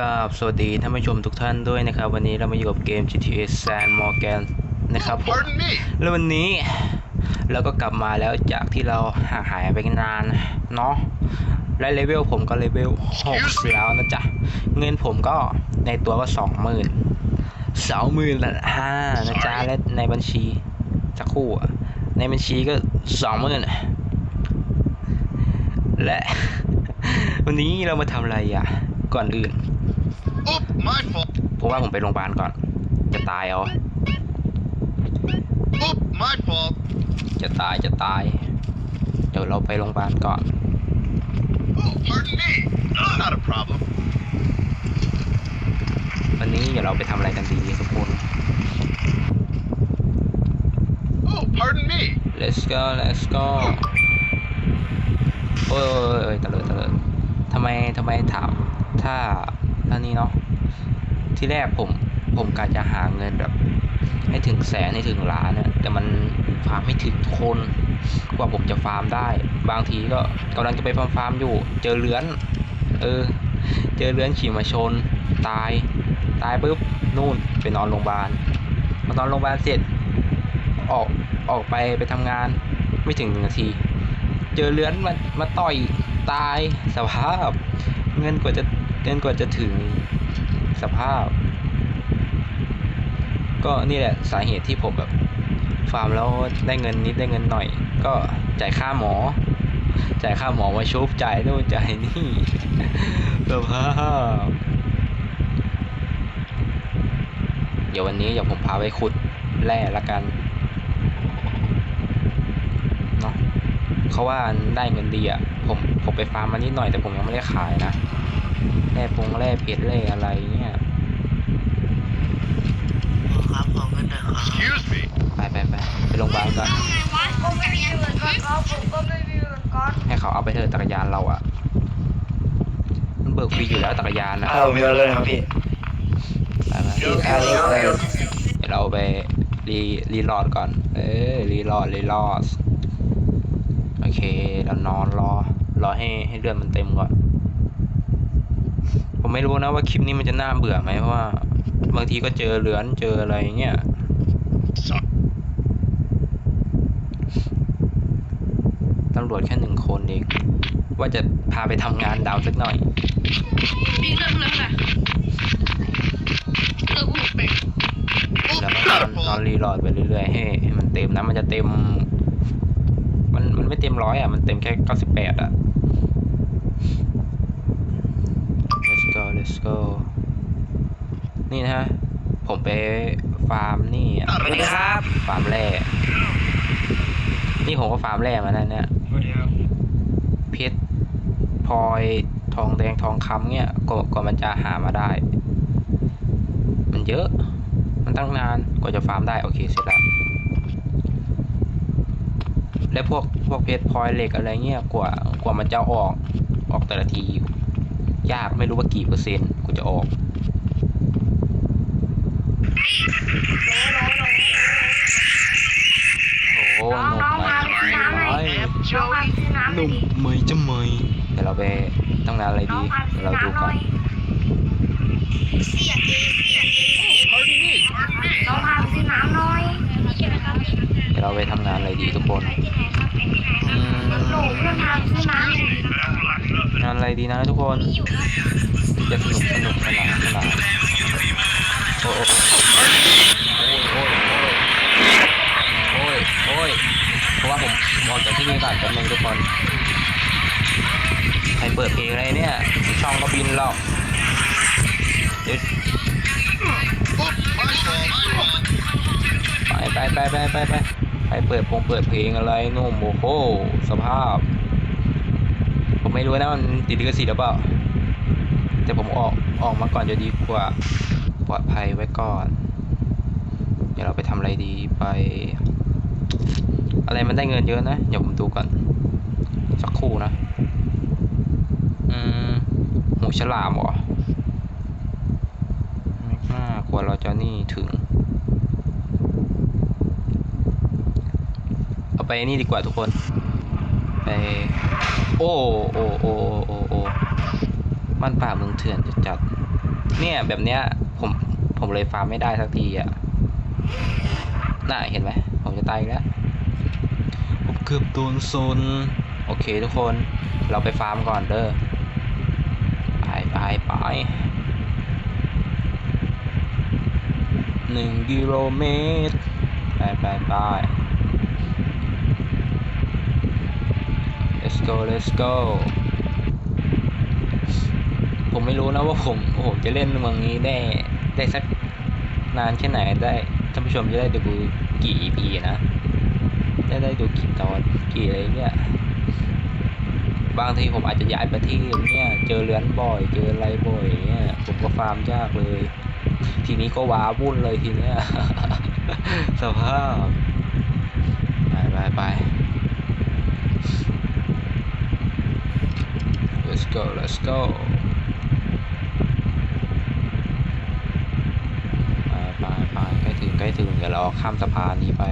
กับสวัสดีท่านผู้ชมทุกท่านด้วยนะครับ วันนี้เรามาอยู่กับเกม GTA San Morgan นะครับผม Pardon me. แล้ววันนี้เราก็กลับมาแล้วจากที่เราห่างหายไปนานเนาะและเลเวลผมก็เลเวล6แล้วนะจ๊ะ เงินผมก็ในตัวก็สองหมื่นสองหมื่นละห้านะจ๊ะ และในบัญชีสักครู่อะในบัญชีก็สองหมื่นและ วันนี้เรามาทำอะไรอะ ก่อนอื่น Oop, my fault. เพราะว่าผมไปโรงพยาบาลก่อน จะตายเอา Oop, my fault. จะตายจะตาย เดี๋ยวเราไปโรงพยาบาลก่อน Oh, pardon me. Not a problem. วันนี้เดี๋ยวเราไปทำอะไรกันดีทุกคน Oh, pardon me. let's go let's go โอ้ยโอ้ยโอ้ยตะเลิดตะเลิดทำไมทำไมถาม ถ้า ท่านี้เนาะที่แรกผมผมกะจะหาเงินแบบ ให้ถึงแสนให้ถึงล้านเนี่ยแต่มันฟาร์มไม่ถึงคนกว่าผมจะฟาร์มได้ บางทีก็กำลังจะไปฟาร์มฟาร์มอยู่ เจอเลื้อน เออ เจอเลื้อนขี่มาชน ตาย ตายปุ๊บนู่นไปนอนโรงพยาบาลมานอนโรงพยาบาลเสร็จ ออกออกไปไปทำงานไม่ถึงหนึ่งนาที เจอเลื้อนมามาต่อยตายสภาพ เงินกว่าจะ เงินกว่าจะถึงสภาพ ก็นี่แหละสาเหตุที่ผมแบบฟาร์มแล้วได้เงินนิดได้เงินหน่อย ก็จ่ายค่าหมอ จ่ายค่าหมอมาชุบจ่ายนู่นจ่ายนี่สภาพเดี๋ยววันนี้เดี๋ยวผมพาไปขุดแร่ละกันเนาะเขาว่าได้เงินดีอะผมผมไปฟาร์มมานิดหน่อยแต่ผมยังไม่ได้ขายนะ แร่ปงแร่เพชรแร่อะไรเงี้ยครับขอเงินหน่อยครับ Excuse me. ไปไปไปไปโรงพยาบาลก่อนก็ไม่มีเหมือนกันครับผมก็ไม่มีเหมือนกันให้เขาเอาไปเถอะจักรยานเราอะมันเบิกฟรีอยู่แล้วจักรยานนะเอาเยอะเลยครับพี่ไปไปเอาเยอะเลยเดี๋ยวเราไปรีรีโหลอดก่อน เออรีโหลอดรีโหลอดโอเคเรานอนรอรอให้ให้เลือดมันเต็มก่อน ผมไม่รู้นะว่าคลิปนี้มันจะน่าเบื่อไหมเพราะว่า บางทีก็เจอเหลือนเจออะไรเงี้ย Sorry. ตำรวจแค่หนึ่งคนเอง ว่าจะพาไปทำงานดาวสักหน่อยมีเรื่องเรื่องอะไรเออกูเป็ด Oop, แล้วก็ not น a อนนอน fault. รีโหลอดไปเรื่อยๆให้ให้มันเต็มนะมันจะเต็ม มันมันไม่เต็มร้อยอะ มันเต็มแค่เก้าสิบแปดอะ let's go let's go นี่นะฮะ ผมไปฟาร์มนี่อะสวัสดีครับ ฟาร์มแร่นี่ผมก็ฟาร์มแร่มาแล้วเนี่ยสวัสดีครับเพชรพลอยทองแดงทองคำเนี่ยกว่ากว่ามันจะหามาได้ มันเยอะ มันตั้งนานกว่าจะฟาร์มได้ โอเคเสร็จแล้วและพวกพวกเพชรพลอยเหล็กอะไรเงี้ยกว่ากว่ามันจะออกออกแต่ละที ยากไม่รู้ว่ากี่เปอร์เซ็นต์กูจะออกโอ้โหนุ่มไหมน้องพาไปซื้อน้ำหน่อยน้องพาไปซื้อน้ำหหน่อนุ่มดิเหมจะเหมเดี๋ยวเราไปต้องงานอะไรดีเดี๋ยวเราดูก่อนเสียดีเสียดี Pardon me. น้องพาไปซื้อน้ำหน่อยเดี๋ยวเราไปทำงานอะไรดีทุกคนหนครับไปที่ไหนครับอืม งานอะไรดีนะทุกคนจะสนุกสนุกสนานสนานโอ้โอ้โอ้ยโอ้ยโอ้ยโอ้ยเพราะว่าผมออกจากที่นี่ก่อนแป๊บนึงทุกคนใครเปิดเพลงอะไรเนี่ยช่องก็บินหรอกเดี๋ยวไปไปไปไปไปไปไปเปิดพงเปิดเพลงอะไรนุ่มโอ้โหสภาพ ผมไม่รู้นะมันติดลิขสิทธิ์หรือเปล่า แต่ผมออกออกมาก่อนจะดีกว่าปลอดภัยไว้ก่อน เดี๋ยวเราไปทำอะไรดีไป อะไรมันได้เงินเยอะนะ เดี๋ยวผมดูก่อน สักครู่นะ อืมหมูฉลามเหรอไม่น่ากว่าเราจะนี่ถึง เอาไปนี่ดีกว่าทุกคน ไป โอ้โอ้โอ้โอ้โอ้บ้านป่าเมืองเถื่อนจะจัดเนี่ยแบบเนี้ยผมผมเลยฟาร์มไม่ได้สักทีอะน่าเห็นไหมผมจะตายอีกแล้วผมเกือบโดนโซนโอเคทุกคนเราไปฟาร์มก่อนเด้อไปไปไปหนึ่งกิโลเมตรไปไปไป let's go let's go ผมไม่รู้นะว่าผมผมจะเล่นเมืองนี้ได้ได้สักนานแค่ไหนได้ท่านผู้ชมจะได้ดูกี่ EP นะได้ได้ดูกี่ตอนกี่อะไรเงี้ยบางทีผมอาจจะย้ายประเทศเนี่ยเจอเรือนบ่อย เจออะไรบ่อยเนี่ยผมก็ฟาร์มยากเลย ทีนี้ก็ว้าวุ่นเลยทีเนี้ยสภาพไปไปไป let's go let's go ไปไปไปใกล้ถึงใกล้ถึงเดี๋ยวเราข้ามสะพานนี้ไป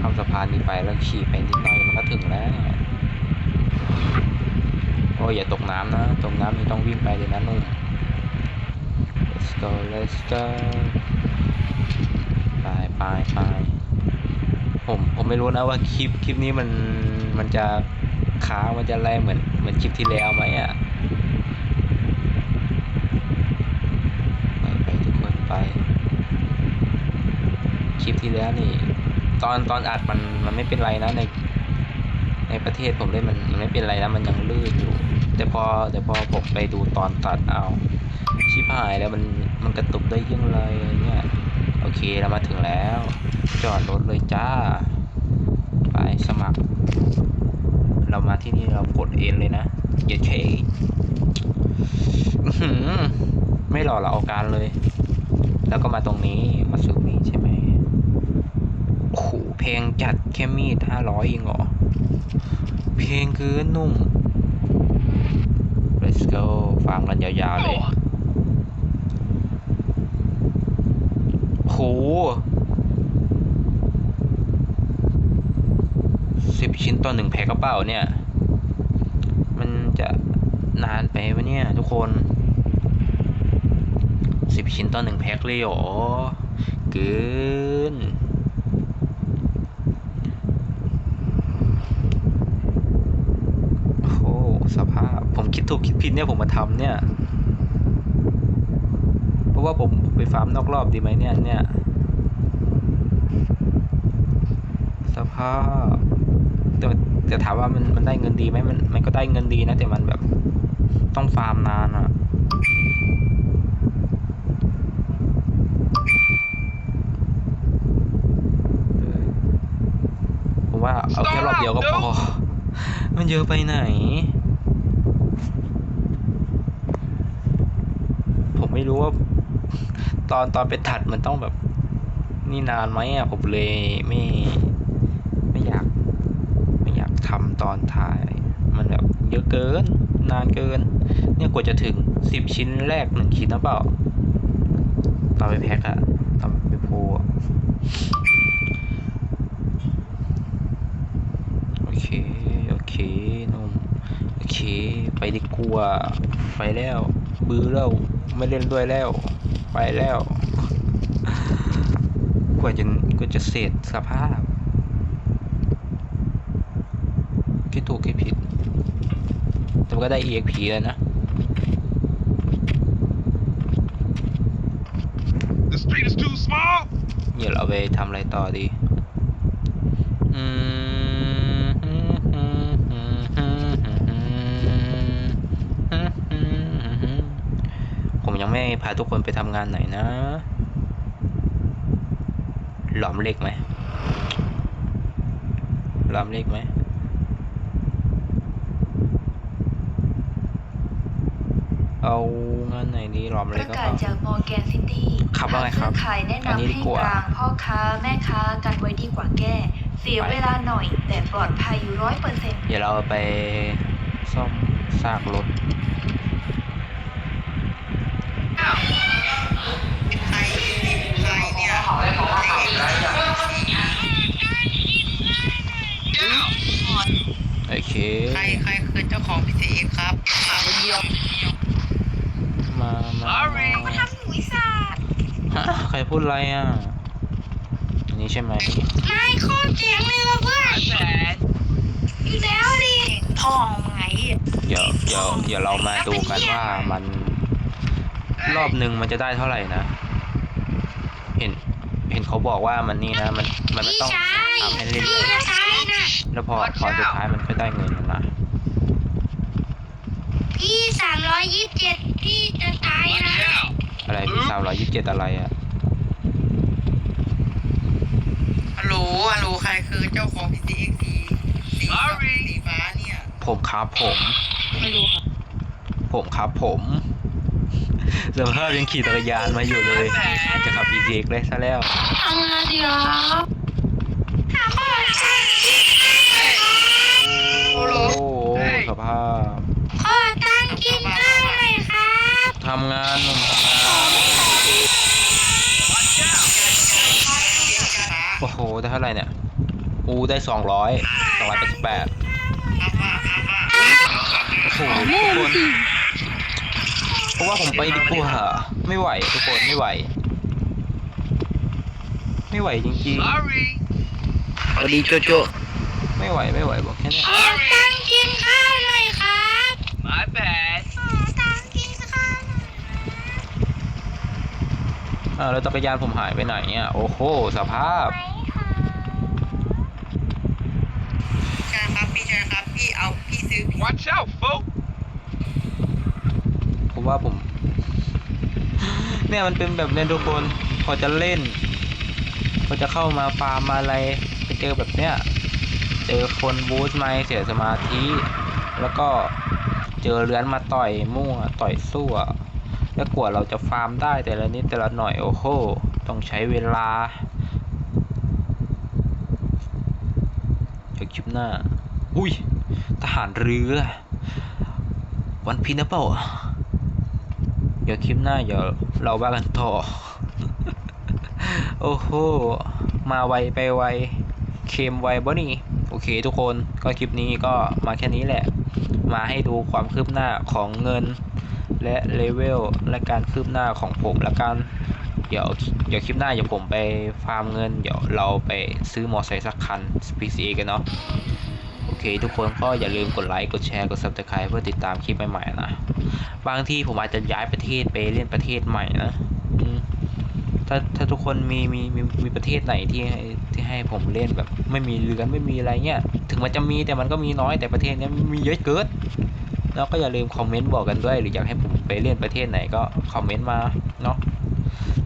ข้ามสะพานนี้ไปแล้วขี่ไปนิดหน่อยมันก็ถึงแล้ว โอ้ยอย่าตกน้ำนะตกน้ำนี่ต้องวิ่งไปเลยนะนุ่ม let's go let's go ไปไปไปผมผมไม่รู้นะว่าคลิปคลิปนี้มันมันจะ ค้างมันจะอะไรเหมือนเหมือนคลิปที่แล้วไหมอะไปไปทุกคนไป คลิปที่แล้วนี่ ตอนตอนอัดมันมันไม่เป็นไรนะในในประเทศผมเล่นมันมันไม่เป็นไรนะมันยังลื่นอยู่ แต่พอแต่พอผมไปดูตอนตัดเอา ชิบหายแล้วมันมันกระตุกได้ยังไงเนี่ยโอเคเรามาถึงแล้ว จอดรถเลยจ้า ไปสมัคร เรามาที่นี่เรากดเอ็นเลยนะอย่าเชยไม่หล่อเราเอาการเลย แล้วก็มาตรงนี้มาซื้อมีดใช่ไหมโอ้โหเพลงจัดแค่มีดห้าร้อยเองเหรอ เพลงคือนุ่ม let's go ฟังกันยาวๆเลยโห สิบชิ้นต่อหนึ่งแพ็คกระเป๋าเนี่ย มันจะนานไปไหมเนี่ย ทุกคนสิบชิ้นต่อหนึ่งแพ็คเลยเหรอเกินโอ้โหสภาพ ผมคิดถูกคิดผิดเนี่ยผมมาทำเนี่ย เพราะว่าผมไปฟาร์มนอกรอบดีไหมเนี่ยเนี่ย สภาพ แต่แต่ถามว่ามันมันได้เงินดีไหมมันมันก็ได้เงินดีนะ แต่มันแบบต้องฟาร์มนานอะผมว่าเอาแค่รอบเดียวก็พอ มันเยอะไปไหน ผมไม่รู้ว่า ตอนตอนไปตัดมันต้องแบบ นี่นานไหมอะผมเลยไม่ไม่อยาก ไม่อยากทำ ตอนถ่าย มันแบบเยอะเกิน นานเกิน เนี่ยกว่าจะถึงสิบชิ้นแรกหนึ่งชิ้นนะเปล่าตอนไปแพ็คอะตอนไปโพโอเค โอเคนมโอเค ไปดีกว่าไปแล้ว บื้อแล้ว ไม่เล่นด้วยแล้ว ไปแล้วกว่าจะกว่าจะเสร็จสภาพ คิดถูกคิดผิด แต่มันก็ได้ EXP แล้วนะ The street is too small. เดี๋ยวเราไปทำอะไรต่อดี อืมผมยังไม่พาทุกคนไปทำงานไหนนะ หลอมเหล็กไหมหลอมเหล็กไหม เอางานไหนดีหลอมปเหล็กระก็กาพศอจากมอร์แกนซิตี้ครับว่าไงครับขายแนะอันนี้นำดีให้กว่า กลางพ่อค้าแม่ค้ากันไว้ดีกว่าแก้ เสียไปเวลาหน่อย แต่ปลอดภัยอยู่ร้อยเปอร์เซ็นต์เดี๋ยวเราไปซ่อมซากรถใครใครเนี่ยโอเค ใครใครคือเจ้าของพีซีเอ็กครับ มาคนเดียวมามาใครพูดอะไรอะอันนี้ใช่ไหมไม่โคตรเจ๋งเลยว่ะเพื่อนอีกแล้วดิพ่อมึงไงเดี๋ยวเดี๋ยวเดี๋ยวเรามาดูกันว่ามันรอบหนึ่งมันจะได้เท่าไหร่นะ เห็น เห็นเขาบอกว่ามันนี่นะ มัน มันพี่ต้องชายทำให้เรื่พี่อยจะตายนะๆแล้วพอพอสุดท้ายมันก็ได้เงินนะพี่สามร้อยยี่สิบเจ็ด พี่จะตายนะ Watch out! อะไรพี่สามร้อยยี่สิบเจ็ดอะไรอะฮัลโหลฮัลโหลใครคือเจ้าของ PCX สีสีฟ้าสีฟ้าเนี่ยผมครับผม ไม่รู้ครับผมครับผมสภาพยังขี่จักรยานมาอยู่เลย จะขับ e ีเเลยซะแล้ว ทำงานดีครับถามว่าใครโอ้โหสภาพ ขอตังค์กินข้าวหน่อยครับ ทำงานหนุ่มทำงานโอ้โห ได้เท่าไหร่เนี่ย อูได้สองร้อยสองร้อยแปดสิบแปดโอ้โหทุกคนเพราะว่าผมไปดีกว่าไม่ไหวทุกคนไม่ไหว ไม่ไหวจริง Sorry. สวัสดีโจโจๆไม่ไหวไม่ไหวบอกแค่เนี้ยขอตังค์กินข้าวหน่อยครับ My bad. ขอตังค์กินข้าวหน่อย อ่าวแล้วจักรยานผมหายไปไหนอะโอ้โหสภาพไหมครับใช่ครับพี่ชายครับพี่เอาพี่ซื้อ Watch out, folks. ผมว่าผม เนี่ยมันเป็นแบบเนี้ยทุกคนพอจะเล่น พอจะเข้ามาฟาร์มมาอะไรไปเจอแบบเนี้ยเจอคนบูสไม่เสียสมาธิ แล้วก็เจอเลื้อนมาต่อยมั่วต่อยสู้อะ แล้วกว่าเราจะฟาร์มได้แต่ละนิดแต่ละหน่อยโอ้โห ต้องใช้เวลาเดี๋ยวคลิปหน้า อุ้ย ทหารเรือ วันพีนะเปล่าเดี๋ยวคลิปหน้าเดี๋ยวเราว่ากันต่อ โอ้โห มาไวไปไว เค็มไวบ่นี่ โอเคทุกคน ก็คลิปนี้ก็มาแค่นี้แหละ มาให้ดูความคืบหน้าของเงิน และเลเวลและการคืบหน้าของผมละกัน เดี๋ยวเดี๋ยวคลิปหน้าเดี๋ยวผมไปฟาร์มเงิน เดี๋ยวเราไปซื้อมอไซค์สักคัน PCA กันเนาะโอเค ทุกคนก็อย่าลืมกดไลค์กดแชร์กด subscribe เพื่อติดตามคลิปใหม่ๆนะ บางที่ผมอาจจะย้ายประเทศไปเล่นประเทศใหม่นะถ้าถ้าทุกคนมีมีมีมีประเทศไหนที่ให้ที่ให้ผมเล่นแบบ ไม่มีเรือนไม่มีอะไรเงี้ยถึงมันจะมีแต่มันก็มีน้อยแต่ประเทศเนี้ยมีเยอะเกิน แล้วก็อย่าลืมคอมเมนต์บอกกันด้วย หรืออยากให้ผมไปเล่นประเทศไหนก็คอมเมนต์มาเนาะ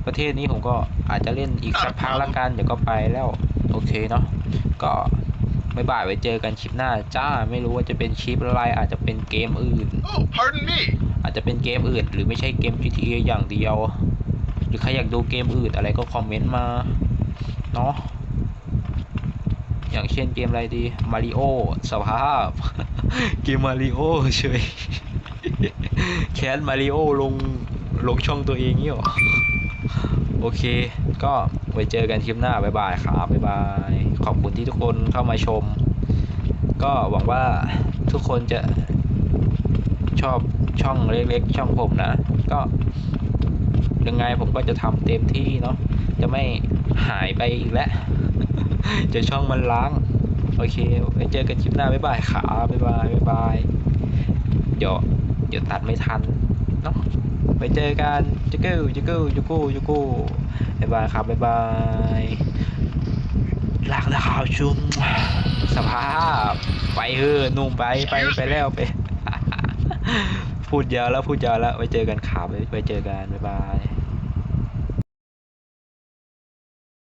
ประเทศนี้ผมก็อาจจะเล่นอีกสักพักละกันเดี๋ยวก็ไปแล้วโอเคเนาะก็บ๊ายบายไว้เจอกันคลิปหน้าจ้าไม่รู้ว่าจะเป็นคลิปอะไรอาจจะเป็นเกมอื่น Oh, pardon me. อาจจะเป็นเกมอื่น หรือไม่ใช่เกม GTA อย่างเดียว หรือใครอยากดูเกมอื่นอะไรก็คอมเมนต์มาเนาะ อย่างเช่นเกมอะไรดีมาริโอสภาพ เกมมาริโอเฉยแคสมาริโอลงลงช่องตัวเองนี่หรอ โอเค ก็ไว้เจอกันคลิปหน้า บ๊ายบายครับ บ๊ายบาย ขอบคุณที่ทุกคนเข้ามาชม ก็หวังว่าทุกคนจะชอบช่องเล็กๆ ช่องผมนะ ก็ยังไงผมก็จะทำเต็มที่เนาะ จะไม่หายไปอีกแล้ว จะช่องมันล้าง โอเคไว้เจอกันคลิปหน้าบ๊ายบายครับบ๊ายบายบ๊ายบายเดี๋ยวเดี๋ยวตัดไม่ทันเนาะไปเจอกันจุกูจุกูจุกูจุกูบ๊ายบายครับบ๊ายบายหลากนะครับชุมสภาพ ไปเฮ้อนุ่มไปไปไปแล้วไป พูดยาวแล้วพูดยาวแล้วไว้เจอกันครับไว้ไว้เจอกันบ๊ายบาย